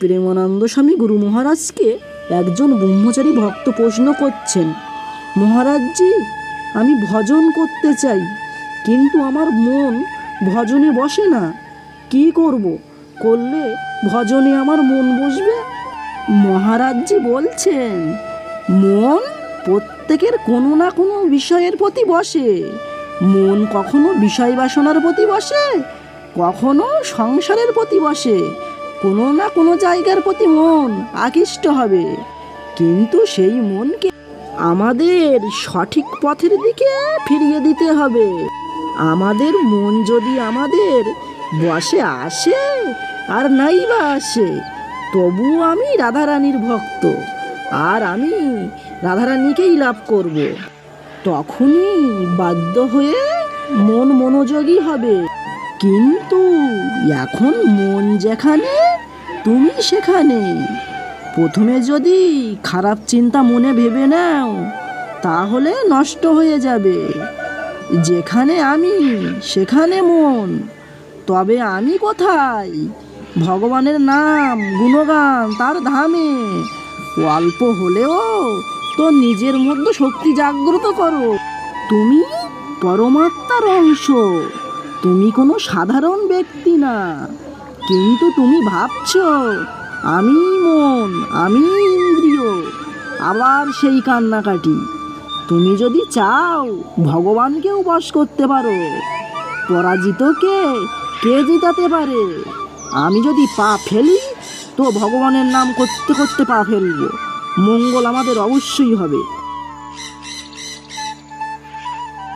প্রেমানন্দ স্বামী গুরু মহারাজকে একজন ব্রহ্মচারী ভক্ত প্রশ্ন করছেন, মহারাজজি, আমি ভজন করতে চাই, কিন্তু আমার মন ভজনে বসে না, কি করব? করলে ভজনে আমার মন বসবে? মহারাজজি বলছেন, মন প্রত্যেকের কোনো না কোনো বিষয়ের প্রতি বসে। মন কখনো বিষয় বাসনার প্রতি বসে, কখনো সংসারের প্রতি বসে। কোনো না কোনো জায়গার প্রতি মন আকৃষ্ট হবে। কিন্তু সেই মনকে আমাদের সঠিক পথের দিকে ফিরিয়ে দিতে হবে। আমাদের মন যদি আমাদের বসে আসে আর নাই বা আসে, তবু আমি রাধারানীর ভক্ত আর আমি রাধারানীকেই লাভ করব। তখনই বাধ্য হয়ে মন মনোযোগী হবে। কিন্তু এখন মন যেখানে তুমি সেখানে? প্রথমে যদি খারাপ চিন্তা মনে ভেবে নাও, তাহলে নষ্ট হয়ে যাবে। যেখানে আমি, সেখানে মন। তবে আমি কোথায়? ভগবানের নাম, গুণগান, তার ধামে। অল্প হলেও তো নিজের মধ্যে শক্তি জাগ্রত করো। তুমি পরমাত্মার অংশ। তুমি কোনো সাধারণ ব্যক্তি না। কিন্তু তুমি ভাবছ, আমি মন, আমি ইন্দ্রিয়, আবার সেই কান্নাকাটি। তুমি যদি চাও ভগবানকেও বশ করতে পারো পরাজিতকে কে কে জিতাতে পারে? আমি যদি পা ফেলি, তো ভগবানের নাম করতে করতে পা ফেলব। মঙ্গল আমাদের অবশ্যই হবে।